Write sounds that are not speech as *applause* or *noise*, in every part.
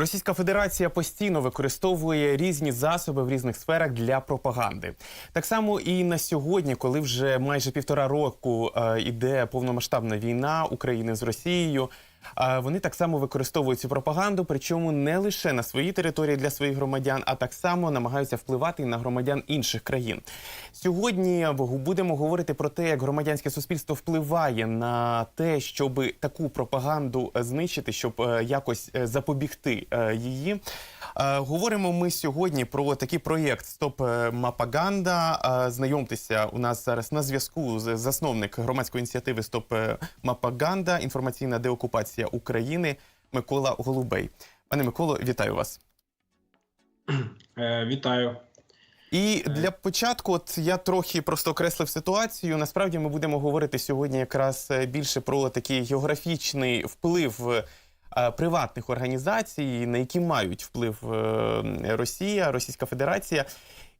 Російська Федерація постійно використовує різні засоби в різних сферах для пропаганди. Так само і на сьогодні, коли вже майже півтора року е, іде повномасштабна війна України з Росією. Вони так само використовують цю пропаганду, причому не лише на своїй території для своїх громадян, а так само намагаються впливати на громадян інших країн. Сьогодні будемо говорити про те, як громадянське суспільство впливає на те, щоб таку пропаганду е, знищити, щоб е, якось е, запобігти її. Е, Говоримо ми сьогодні про такий проєкт Стоп е, Мапаганда. Е, Знайомтеся, у нас зараз на зв'язку з- засновник громадської ініціативи Стоп Мапаганда, інформаційна деокупація України Микола Голубей. Пане Миколо, вітаю вас. Вітаю. І для початку, от я трохи просто окреслив ситуацію. Насправді ми будемо говорити сьогодні якраз більше про такий географічний вплив приватних організацій, на які мають вплив е, Росія, Російська Федерація.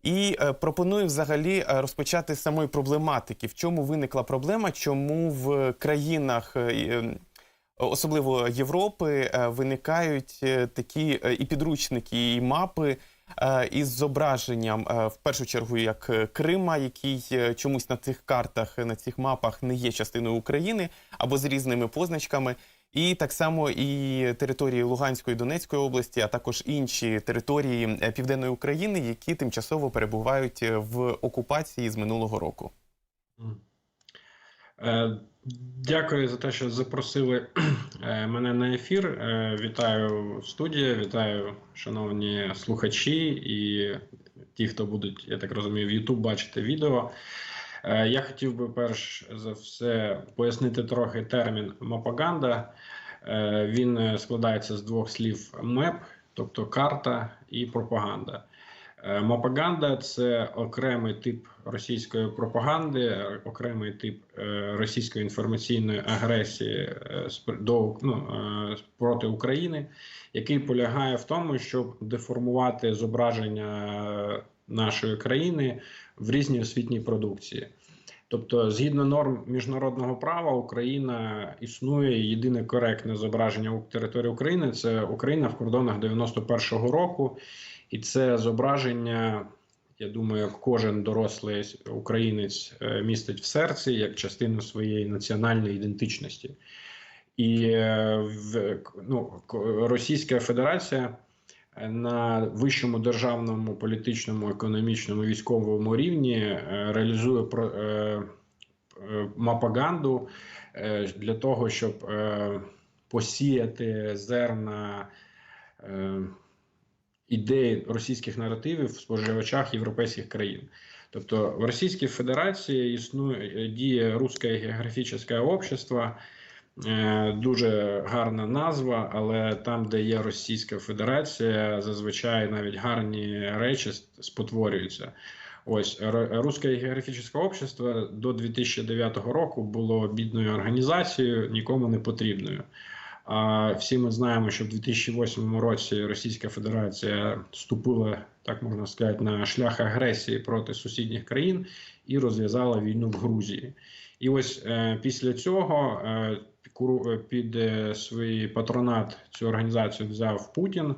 І е, пропоную взагалі е, розпочати з самої проблематики. В чому виникла проблема? Чому в країнах, е, е, особливо Європи, е, виникають е, такі е, і підручники, і мапи е, із зображенням, е, в першу чергу, як е, Крима, який е, чомусь на цих картах, на цих мапах не є частиною України, або з різними позначками. І так само і території Луганської Донецької області, а також інші території е, Південної України, які тимчасово перебувають е, в окупації з минулого року. Е, Дякую за те, що запросили *clears throat* мене на ефір. Вітаю в студії, вітаю, шановні слухачі і ті, хто будуть, я так розумію, в YouTube бачити відео. Е, Я хотів би перш за все пояснити трохи термін мапаганда. Е, Він е, складається з двох слів меп, тобто карта і пропаганда. Мапаганда це окремий тип російської пропаганди, окремий тип російської інформаційної агресії до ну, проти України, який полягає в тому, щоб деформувати зображення нашої країни в різній освітній продукції. Тобто, згідно норм міжнародного права, Україна існує єдине коректне зображення території України це Україна в кордонах 91-го року. І це зображення, я думаю, кожен дорослий українець е, містить в серці як частину своєї національної ідентичності. І е, ну, Російська Федерація на вищому державному, політичному, економічному, військовому рівні е, реалізує про, е, е, мапаганду для того, щоб посіяти зерна. Ідеї російських наративів в споживачах європейських країн. Тобто в Російській Федерації існує діє Руське географічне общество, дуже гарна назва, але там, де є Російська Федерація, зазвичай навіть гарні речі спотворюються. Ось Р- Руське географічне общество до 2009 року було бідною організацією, нікому не потрібною. А всі ми знаємо, що в 2008 році Російська Федерація вступила, так можна сказати, на шлях агресії проти сусідніх країн і розв'язала війну в Грузії. І ось е, після цього е, е, під е, свій патронат цю організацію взяв Путін.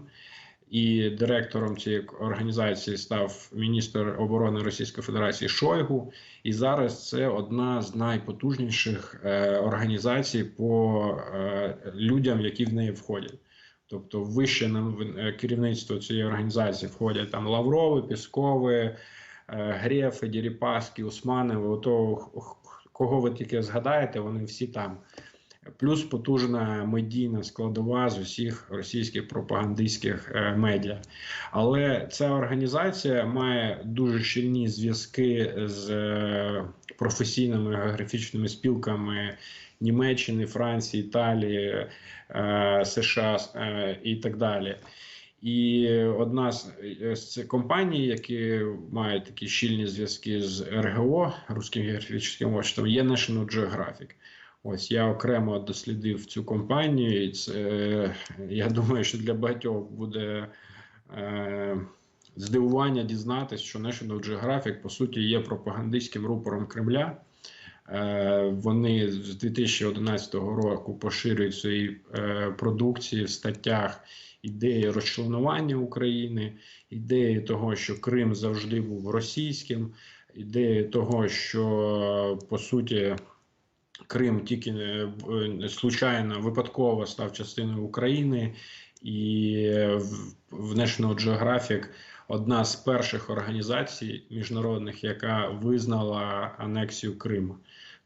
І директором цієї організації став міністр оборони Російської Федерації Шойгу. І зараз це одна з найпотужніших е, організацій по е, людям, які в неї входять. Тобто, вище нам е, керівництво цієї організації входять там Лаврови, Піскови, е, Грефи, Діріпаски, Усманови. Ото кого ви тільки згадаєте, вони всі там. Плюс потужна медійна складова з усіх російських пропагандистських е, медіа. Але ця організація має дуже щільні зв'язки з е, професійними географічними спілками Німеччини, Франції, Італії, е, США і так далі. І одна з, з компаній, які мають такі щільні зв'язки з РГО, Руським географічним обществом, є National Geographic. Ось я окремо дослідив цю компанію, і це е, я думаю, що для багатьох буде е, здивування дізнатися, що National Geographic по суті є пропагандистським рупором Кремля. Е, Вони з 2011 року поширюють свої е, продукції в статтях ідеї розчленування України, ідеї того, що Крим завжди був російським, ідеї того, що по суті. Крим тільки е, е, случайно випадково став частиною України, і в National Geographic одна з перших організацій міжнародних, яка визнала анексію Криму.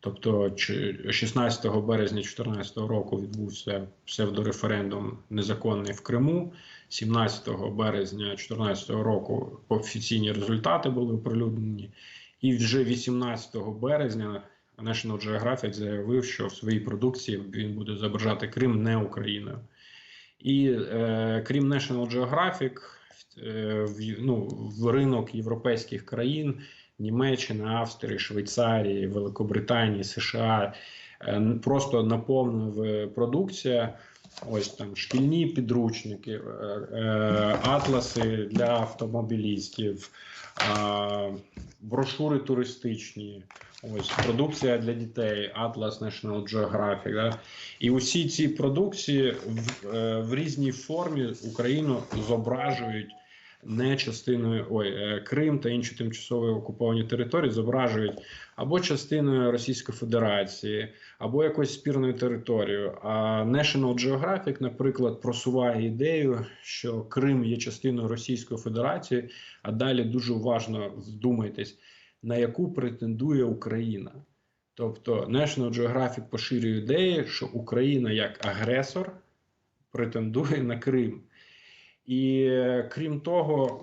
Тобто, 16 березня 2014 року відбувся псевдореферендум незаконний в Криму. 17 березня 2014 року офіційні результати були оприлюднені. І вже 18 березня National Geographic заявив, що в своїй продукції він буде зображати Крим не Україною. І е, крім National Geographic, е, в, ну, в ринок європейських країн Німеччини, Австрії, Швейцарії, Великобританії, США е, просто наповнив е, продукція. Ось там шкільні підручники, е, е, атласи для автомобілістів, брошури туристичні, ось продукція для дітей, Atlas National Geographic. Да? І усі ці продукції в, е, в різній формі Україну зображують не частиною ой, е, Крим та інші тимчасово окуповані території зображують або частиною Російської Федерації, або якоюсь спірною територією. А National Geographic, наприклад, просуває ідею, що Крим є частиною Російської Федерації, а далі дуже уважно вдумайтесь, на яку претендує Україна. Тобто National Geographic поширює ідеї, що Україна як агресор претендує на Крим. І крім того,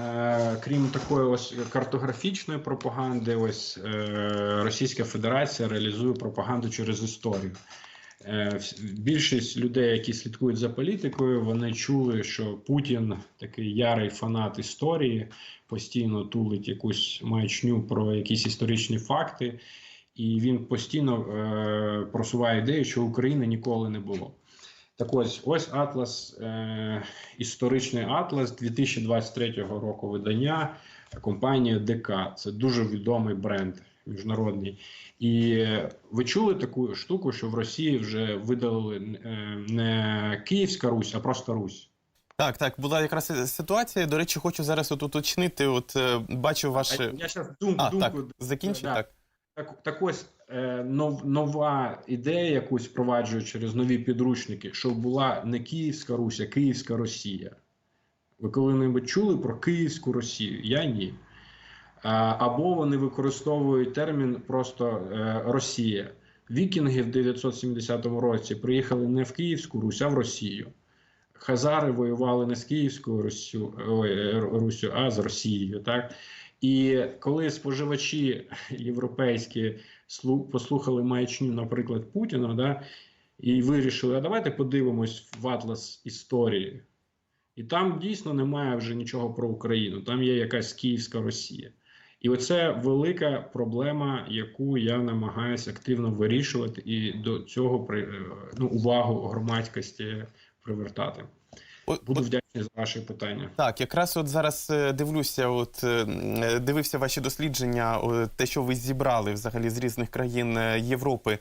е, крім такої ось картографічної пропаганди, ось е, Російська Федерація реалізує пропаганду через історію. Е, Більшість людей, які слідкують за політикою, вони чули, що Путін такий ярий фанат історії, постійно тулить якусь маячню про якісь історичні факти, і він постійно е, просуває ідею, що України ніколи не було. Так ось, ось Атлас, е, історичний Атлас 2023 року видання компанія ДК. Це дуже відомий бренд міжнародний. І е, ви чули таку штуку, що в Росії вже видалили е, не Київська Русь, а просто Русь. Так, так, була якраз ситуація. До речі, хочу зараз от уточнити. От е, бачу ваш. А Я зараз дум, А, думку так, закінчіть, да. так. Так, так ось нова ідея, якусь впроваджують через нові підручники, щоб була не Київська Русь, а Київська Росія. Ви коли-небудь чули про Київську Росію? Я ні. Або вони використовують термін просто е, Росія. Вікінги в 970 році приїхали не в Київську Русь, а в Росію. Хазари воювали не з Київською Руссю, ой, е, Руссю, а з Росією. Так? І коли споживачі європейські послухали маячню, наприклад, Путіна, да, і вирішили, а давайте подивимось в атлас історії. І там дійсно немає вже нічого про Україну, там є якась Київська Росія. І оце велика проблема, яку я намагаюся активно вирішувати, і до цього е, ну, увагу громадськості привертати. Буду вдячний за ваші питання. Так, якраз от зараз е, дивлюся, от е, е, дивився ваші дослідження, те, що ви зібрали взагалі з різних країн Європи.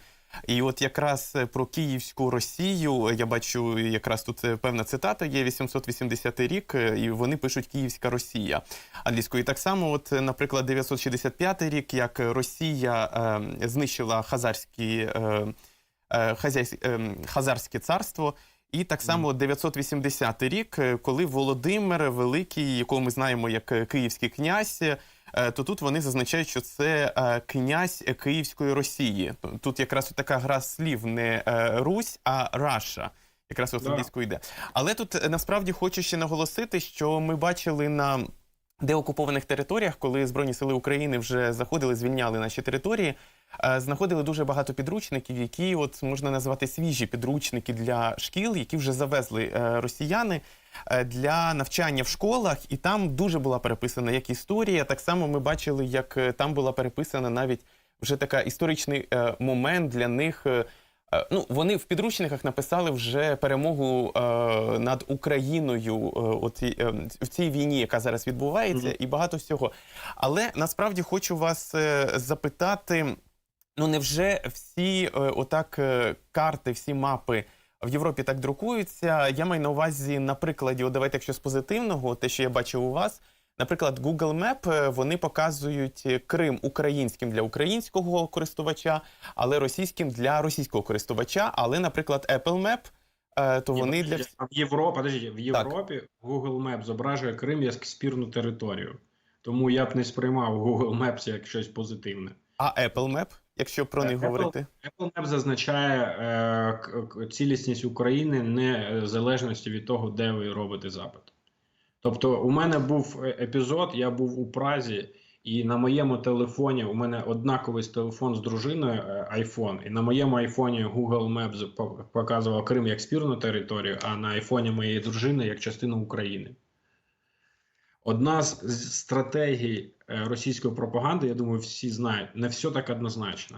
І от якраз про Київську Росію я бачу, якраз тут певна цитата є 880 рік, і вони пишуть Київська Росія англійською. І так само, от, наприклад, 965 рік, як Росія е, знищила хазарські, е, е, хазарське царство. І так само 980 рік, е, коли Володимир Великий, якого ми знаємо як е, київський князь, е, то тут вони зазначають, що це князь Київської Росії. Тут якраз така гра слів не Русь, а Раша. Якраз от англійською йде. Але тут насправді хочу ще наголосити, що ми бачили на деокупованих територіях, коли Збройні сили України вже заходили, звільняли наші території, е, знаходили дуже багато підручників, які от можна назвати свіжі підручники для шкіл, які вже завезли е, росіяни е, для навчання в школах, і там дуже була переписана як історія. Так само ми бачили, як там була переписана навіть вже така історичний момент для них. Е, Ну, вони в підручниках написали вже перемогу е, над Україною е, от, е, в цій війні, яка зараз відбувається, і багато всього. Але насправді хочу вас е, запитати: ну невже всі е, отак е, карти, всі мапи в Європі так друкуються? Я маю на увазі, на прикладі, от давайте, якщо з позитивного, те, що я бачив у вас. Наприклад, Google Map, е, вони показують е, Крим українським для українського користувача, але російським для російського користувача. Але, наприклад, Apple Map, е, то Ні, вони для в Європі, подождіть, в Європі Google Maps зображує Крим як спірну територію. Тому я б не сприймав Google Maps як щось позитивне. а Apple Map, якщо про них Apple- говорити. Apple Map зазначає е, цілісність України незалежності від того, де ви робите запит. Тобто, у мене був е, епізод, я був у Празі, і на моєму телефоні у мене однаковий телефон з дружиною е, iPhone, і на моєму айфоні Google Maps показував Крим як спірну територію, а на айфоні моєї дружини як частину України. Одна з стратегій е, російської пропаганди, я думаю, всі знають, не все так однозначно.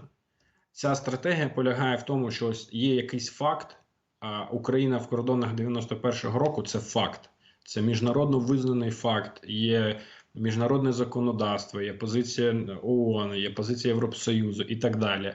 Ця стратегія полягає в тому, що є якийсь факт, а Україна в кордонах 91-го року це факт. Це міжнародно визнаний факт. Є міжнародне законодавство, є позиція ООН, є позиція Європосоюзу і так далі.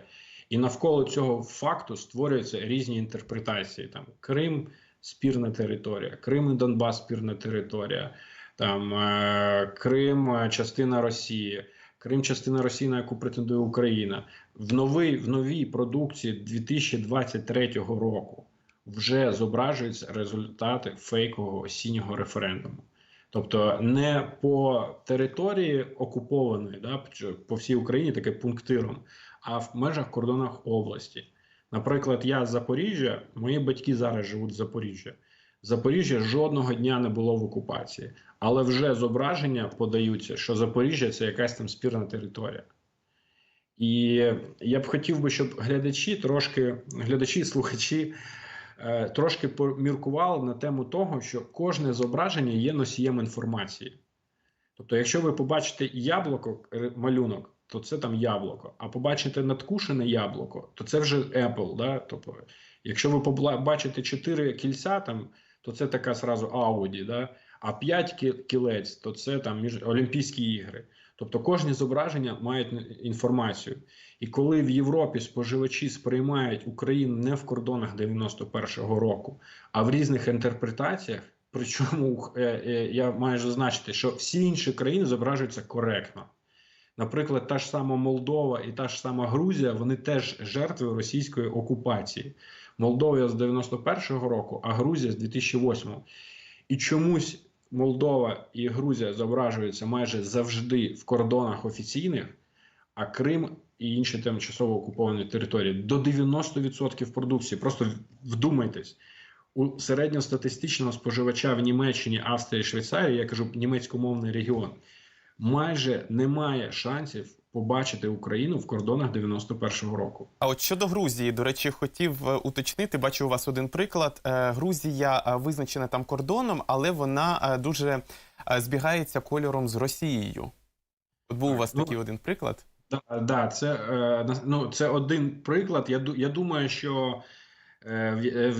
І навколо цього факту створюються різні інтерпретації. Там Крим спірна територія, Крим і Донбас спірна територія, там е, Крим частина Росії, Крим частина Росії, на яку претендує Україна. В новій, в новій продукції 2023 року вже зображуються результати фейкового осіннього референдуму. Тобто не по території окупованої, да, по всій Україні таке пунктиром, а в межах кордонах області. Наприклад, я з Запоріжжя, мої батьки зараз живуть в Запоріжжі. Запоріжжя жодного дня не було в окупації, але вже зображення подаються, що Запоріжжя це якась там спірна територія. І я б хотів би, щоб глядачі трошки, глядачі і слухачі трошки поміркували на тему того, що кожне зображення є носієм інформації. Тобто, якщо ви побачите яблуко, малюнок, то це там яблуко. А побачите надкушене яблуко, то це вже Apple. Да? Тобто, якщо ви побла- бачите чотири кільця, там, то це така сразу Audi, да? а п'ять кілець, то це там між Олімпійські ігри. Тобто кожне зображення має інформацію. І коли в Європі споживачі сприймають Україну не в кордонах 91-го року, а в різних інтерпретаціях, причому е, е, я маю зазначити, що всі інші країни зображуються коректно. Наприклад, та ж сама Молдова і та ж сама Грузія, вони теж жертви російської окупації. Молдова з 91-го року, а Грузія з 2008-го. І чомусь Молдова і Грузія зображуються майже завжди в кордонах офіційних, а Крим і інші тимчасово окуповані території до 90% продукції. Просто вдумайтесь. У середньостатистичного споживача в Німеччині, Австрії, Швейцарії, я кажу німецькомовний регіон, майже немає шансів побачити Україну в кордонах 91-го року. А от щодо Грузії, до речі, хотів е, уточнити. Бачу у вас один приклад. Е, Грузія е, визначена там кордоном, але вона дуже збігається кольором з Росією. От був у вас ну, такий один приклад. Да, да, це, е, ну, це один приклад. Я, я думаю, що е, е,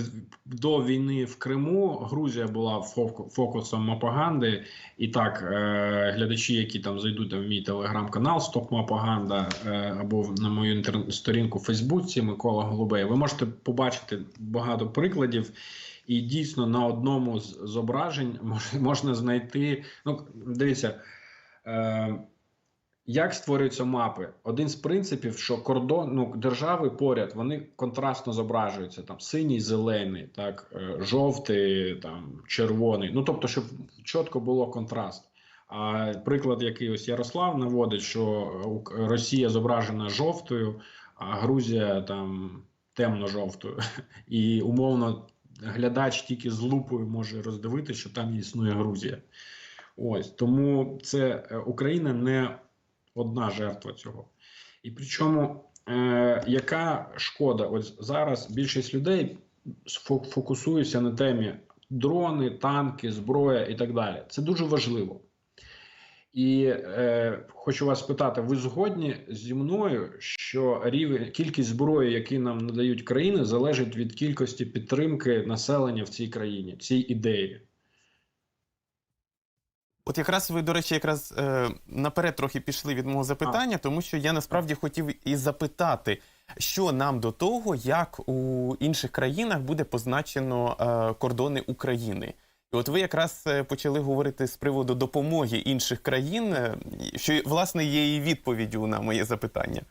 до війни в Криму Грузія була фокусом мапаганди. І так, е, глядачі, які там зайдуть в мій телеграм-канал Стоп Мапаганда е, або на мою сторінку в Фейсбуці Микола Голубей, ви можете побачити багато прикладів. І дійсно на одному з зображень можна знайти. Ну, дивіться. Е, як створюються мапи? Один з принципів, що кордон ну, держави поряд вони контрастно зображуються там синій, зелений, так, е, жовтий, там, червоний. Ну тобто, щоб чітко було контраст. А приклад, який ось Ярослав наводить, що Росія зображена жовтою, а Грузія там темно-жовтою. І умовно глядач тільки з лупою може роздивити, що там існує Грузія. Ось тому це е, Україна не одна жертва цього. І причому, е, яка шкода? Ось зараз більшість людей фокусуються на темі дрони, танки, зброя і так далі. Це дуже важливо. І е, хочу вас питати: ви згодні зі мною, що рівень кількість зброї, які нам надають країни, залежить від кількості підтримки населення в цій країні, цій ідеї? От якраз ви, до речі, якраз е, наперед трохи пішли від мого запитання, тому що я насправді хотів і запитати, що нам до того, як у інших країнах буде позначено е, кордони України. І от ви якраз е, почали говорити з приводу допомоги інших країн, е, що власне є і відповіддю на моє запитання.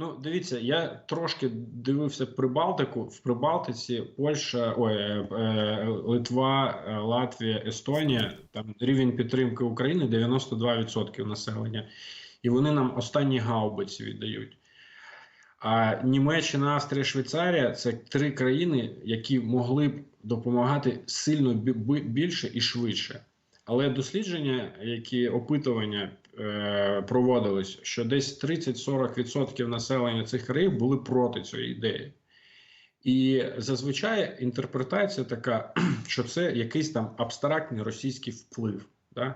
Ну, дивіться, я трошки дивився Прибалтику. В Прибалтиці Польща, ой, е, е, Литва, е, Латвія, Естонія. Там рівень підтримки України 92% населення, і вони нам останні гаубиці віддають. А Німеччина, Австрія, Швейцарія це три країни, які могли б допомагати сильно бі- бі- більше і швидше. Але дослідження, які опитування проводились, що десь 30-40% населення цих країн були проти цієї ідеї. І зазвичай інтерпретація така, *clears throat* що це якийсь там абстрактний російський вплив. Да?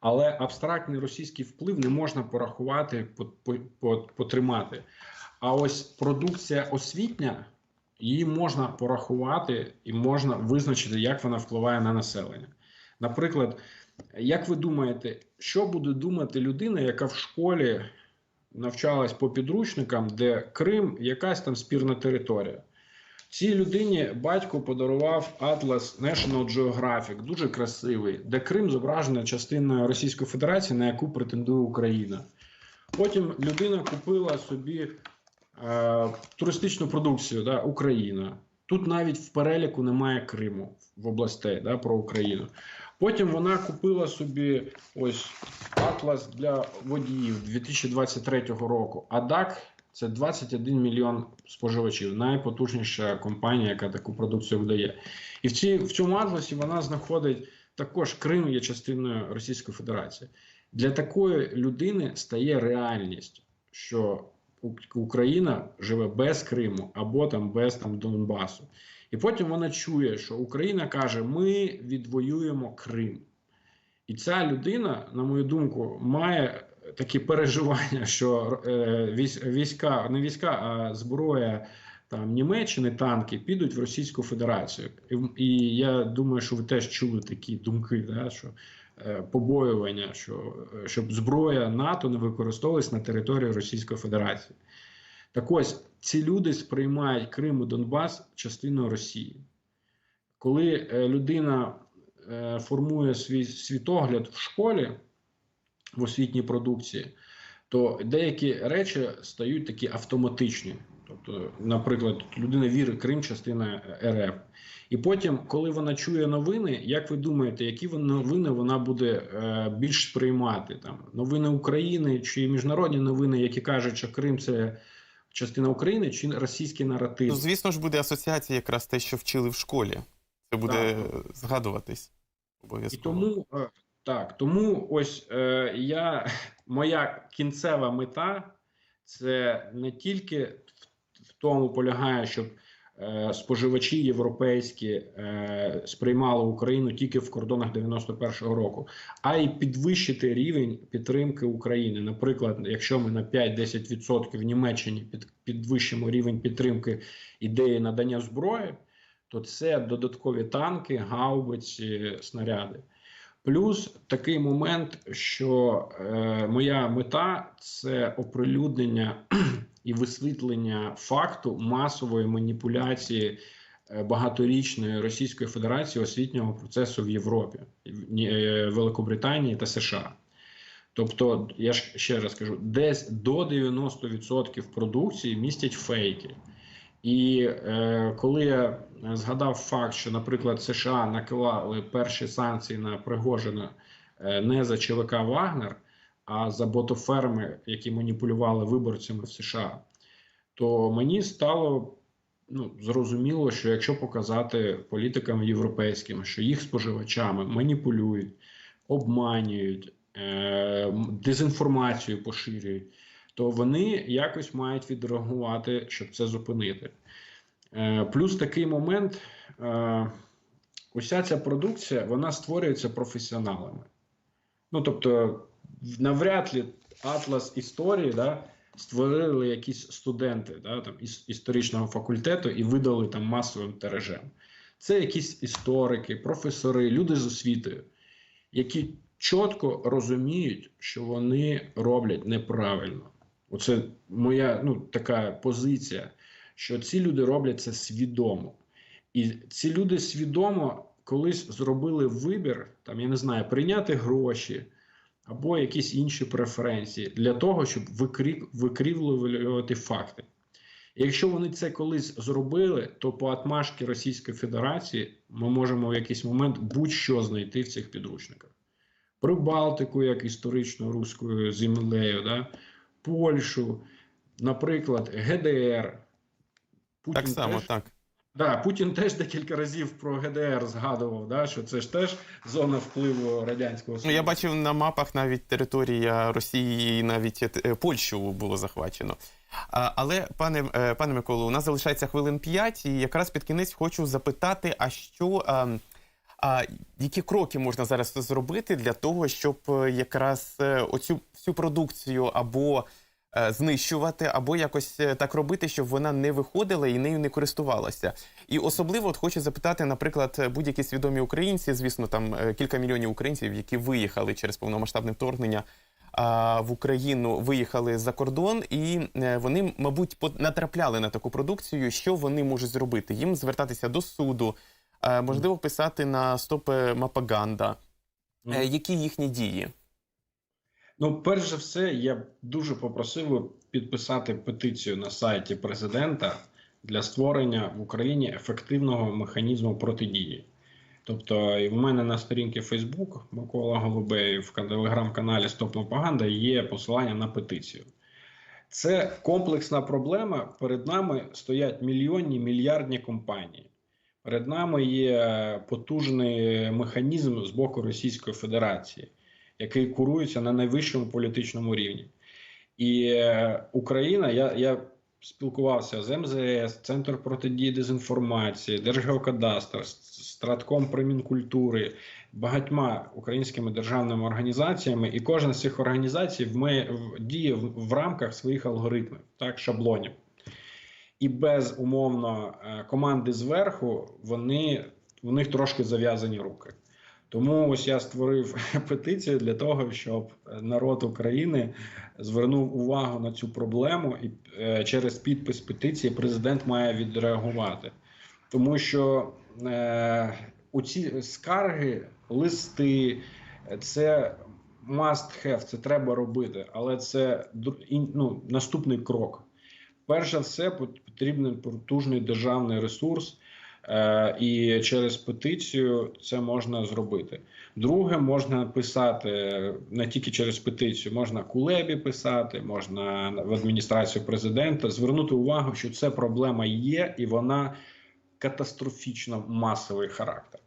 Але абстрактний російський вплив не можна порахувати, по- по- по- потримати. А ось продукція освітня, її можна порахувати і можна визначити, як вона впливає на населення. Наприклад, як ви думаєте, що буде думати людина, яка в школі навчалась по підручникам, де Крим якась там спірна територія? Цій людині батько подарував атлас National Geographic, дуже красивий, де Крим зображена частиною Російської Федерації, на яку претендує Україна. Потім людина купила собі е, туристичну продукцію да, Україна. Тут навіть в переліку немає Криму в областей да, про Україну. Потім вона купила собі ось атлас для водіїв 2023 року. А ДАК це 21 мільйон споживачів, найпотужніша компанія, яка таку продукцію видає. І в, цій, в цьому атласі вона знаходить також Крим є частиною Російської Федерації. Для такої людини стає реальність, що Україна живе без Криму або там без там Донбасу. І потім вона чує, що Україна каже: ми відвоюємо Крим. І ця людина, на мою думку, має такі переживання, що е, війська, не війська, а зброя там Німеччини, танки підуть в Російську Федерацію. І, я думаю, що ви теж чули такі думки, да, що е, побоювання, що е, щоб зброя НАТО не використовувалась на території Російської Федерації. Так ось ці люди сприймають Крим і Донбас частиною Росії. Коли е, людина е, формує свій світогляд в школі в освітній продукції, то деякі речі стають такі автоматичні. Тобто, наприклад, людина вірить Крим частина РФ. І потім, коли вона чує новини, як ви думаєте, які новини вона буде е, більш сприймати? Там новини України чи міжнародні новини, які кажуть, що Крим це частина України, чи російський наратив? Ну, звісно ж, буде асоціація якраз те, що вчили в школі. Це буде Так. згадуватись І обов'язково. тому е, так, тому ось е, я моя кінцева мета це не тільки в, в тому полягає, щоб споживачі європейські е, сприймали Україну тільки в кордонах 91-го року, а й підвищити рівень підтримки України. Наприклад, якщо ми на 5-10% в Німеччині під, підвищимо рівень підтримки ідеї надання зброї, то це додаткові танки, гаубиці, снаряди. Плюс такий момент, що е, моя мета це оприлюднення і висвітлення факту масової маніпуляції е, багаторічної Російської Федерації освітнього процесу в Європі, е, Великобританії та США. Тобто, я ж ще раз кажу, десь до 90% продукції містять фейки. І е, коли я згадав факт, що, наприклад, США наклали перші санкції на Пригожина е, не за ЧВК Вагнер, а за ботоферми, які маніпулювали виборцями в США, то мені стало ну, зрозуміло, що якщо показати політикам європейським, що їх споживачами маніпулюють, обманюють, е, дезінформацію поширюють, то вони якось мають відреагувати, щоб це зупинити. Е, Плюс такий момент: е, уся ця продукція вона створюється професіоналами. Ну тобто, навряд ли атлас історії да, створили якісь студенти да, там, із історичного факультету і видали там масовим тиражем. Це якісь історики, професори, люди з освітою, які чітко розуміють, що вони роблять неправильно. Оце моя ну, така позиція, що ці люди роблять це свідомо. І ці люди свідомо колись зробили вибір, там, я не знаю, прийняти гроші або якісь інші преференції для того, щоб викрі... викрівлювати факти. Якщо вони це колись зробили, то по атмашки Російської Федерації ми можемо в якийсь момент будь-що знайти в цих підручниках. Прибалтику, як історично руською землею, да? Польщу, наприклад, ГДР. Путін Так само, теж, так. Да, Путін теж декілька разів про ГДР згадував, да, що це ж теж зона впливу радянського Ну, я бачив на мапах навіть територія Росії і навіть е, Польщу було захвачено. А, але, пане, е, пане Миколо, у нас залишається хвилин 5, і якраз під кінець хочу запитати, а що. А, а які кроки можна зараз зробити для того, щоб е, якраз е, оцю всю продукцію або е, знищувати, або якось е, так робити, щоб вона не виходила і нею не користувалася? І особливо от хочу запитати, наприклад, е, будь-які свідомі українці, звісно, там е, кілька мільйонів українців, які виїхали через повномасштабне вторгнення. В Україну виїхали за кордон, і е, вони, мабуть, натрапляли на таку продукцію. Що вони можуть зробити? Їм звертатися до суду, е, можливо, писати на стопи Мапаганда. Е, Які їхні дії? Ну, перш за все, я б дуже попросив підписати петицію на сайті президента для створення в Україні ефективного механізму протидії. Тобто, і в мене на сторінці Facebook Микола Голубей в телеграм-каналі Стоп Пропаганда є посилання на петицію. Це комплексна проблема. Перед нами стоять мільйонні мільярдні компанії. Перед нами є потужний механізм з боку Російської Федерації, який курується на найвищому політичному рівні. І е, Україна, я, я спілкувався з МЗС, Центр протидії дезінформації, Держгеокадастр, Стратком при Мінкультури, багатьма українськими державними організаціями, і кожна з цих організацій діє в, рамках своїх алгоритмів, так, шаблонів. І без умовно е, команди зверху вони в них трошки зав'язані руки. Тому ось я створив *laughs* петицію для того, щоб народ України звернув увагу на цю проблему, і е, через підпис петиції президент має відреагувати. Тому що е, у ці скарги, листи, е, це must have, це треба робити, але це ну, наступний крок. Перш за все, потрібен потужний державний ресурс, е, і через петицію це можна зробити. Друге, можна писати не тільки через петицію, можна кулебі писати, можна в адміністрацію президента, звернути увагу, що це проблема є, і вона катастрофічно масовий характер.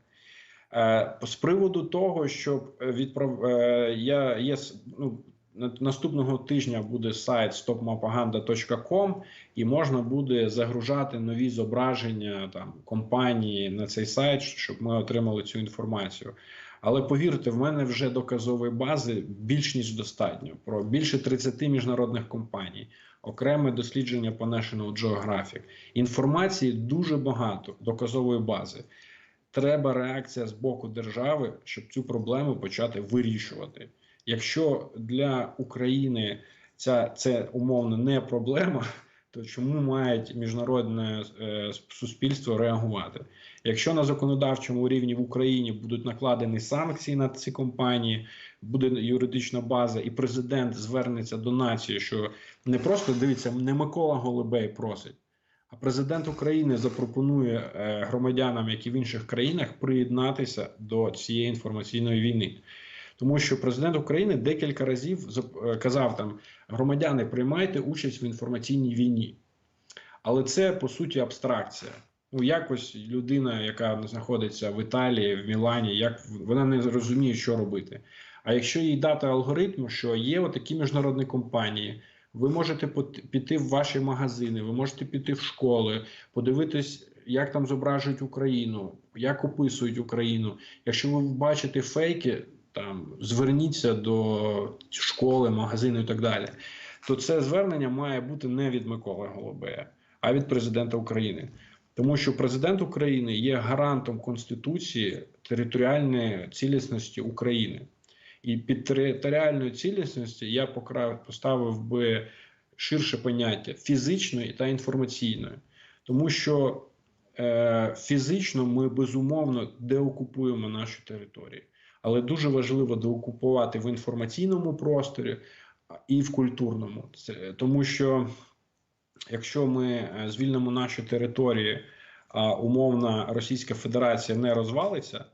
Е, З приводу того, щоб відправ... е, я є ну, наступного тижня буде сайт stopmapaganda.com і можна буде загружати нові зображення там компанії на цей сайт, щоб ми отримали цю інформацію. Але повірте, в мене вже доказової бази більш ніж достатньо про більше 30 міжнародних компаній, окреме дослідження по National Geographic. Інформації дуже багато доказової бази. Треба реакція з боку держави, щоб цю проблему почати вирішувати. Якщо для України ця це умовно не проблема, *laughs* то чому мають міжнародне е, суспільство реагувати? Якщо на законодавчому рівні в Україні будуть накладені санкції на ці компанії, буде юридична база, і президент звернеться до нації, що не просто дивіться, не Микола Голубей просить, а президент України запропонує е, громадянам, які в інших країнах, приєднатися до цієї інформаційної війни. Тому що президент України декілька разів е, казав там: громадяни, приймайте участь в інформаційній війні. Але це по суті абстракція. Ну, якось людина, яка знаходиться в Італії, в Мілані, як вона не розуміє, що робити. А якщо їй дати алгоритм, що є отакі міжнародні компанії, ви можете піти в ваші магазини, ви можете піти в школи, подивитись, як там зображують Україну, як описують Україну. Якщо ви бачите фейки, там зверніться до школи, магазину і так далі. То це звернення має бути не від Миколи Голубея, а від президента України. Тому що президент України є гарантом Конституції територіальної цілісності України. І під територіальною цілісності я поставив би ширше поняття фізичної та інформаційної. Тому що е, фізично ми безумовно деокупуємо наші території. Але дуже важливо деокупувати в інформаційному просторі і в культурному. Тому що якщо ми е, звільнимо наші території, а умовна Російська Федерація не розвалиться,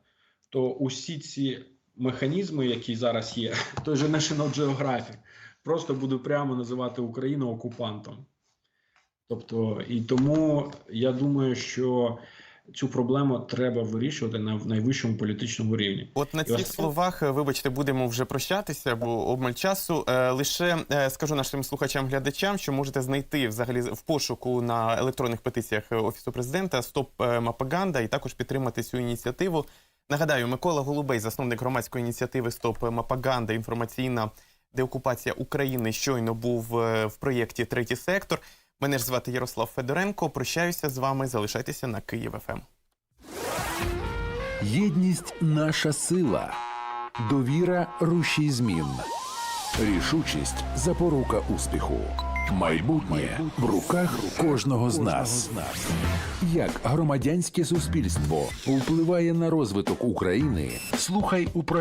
то усі ці механізми, які зараз є, *laughs* той же National Geographic, просто буде прямо називати Україну окупантом. Тобто, і тому я думаю, що цю проблему треба вирішувати на найвищому політичному рівні. От на цих словах, е, вибачте, будемо вже прощатися, бо обмаль часу. Е, Лише е, скажу нашим слухачам-глядачам, що можете знайти взагалі в пошуку на електронних петиціях Офісу президента Стоп Мапаганда і також підтримати цю ініціативу. Нагадаю, Микола Голубей, засновник громадської ініціативи Стоп Мапаганда, інформаційна деокупація України, щойно був в проєкті Третій сектор. Мене ж звати Ярослав Федоренко. Прощаюся з вами. Залишайтеся на Київ Ем. ФМ. Єдність наша сила. Довіра рушій змін. Рішучість запорука успіху. Майбутнє в руках кожного з нас. Як громадянське суспільство впливає на розвиток України? Слухай у проєкті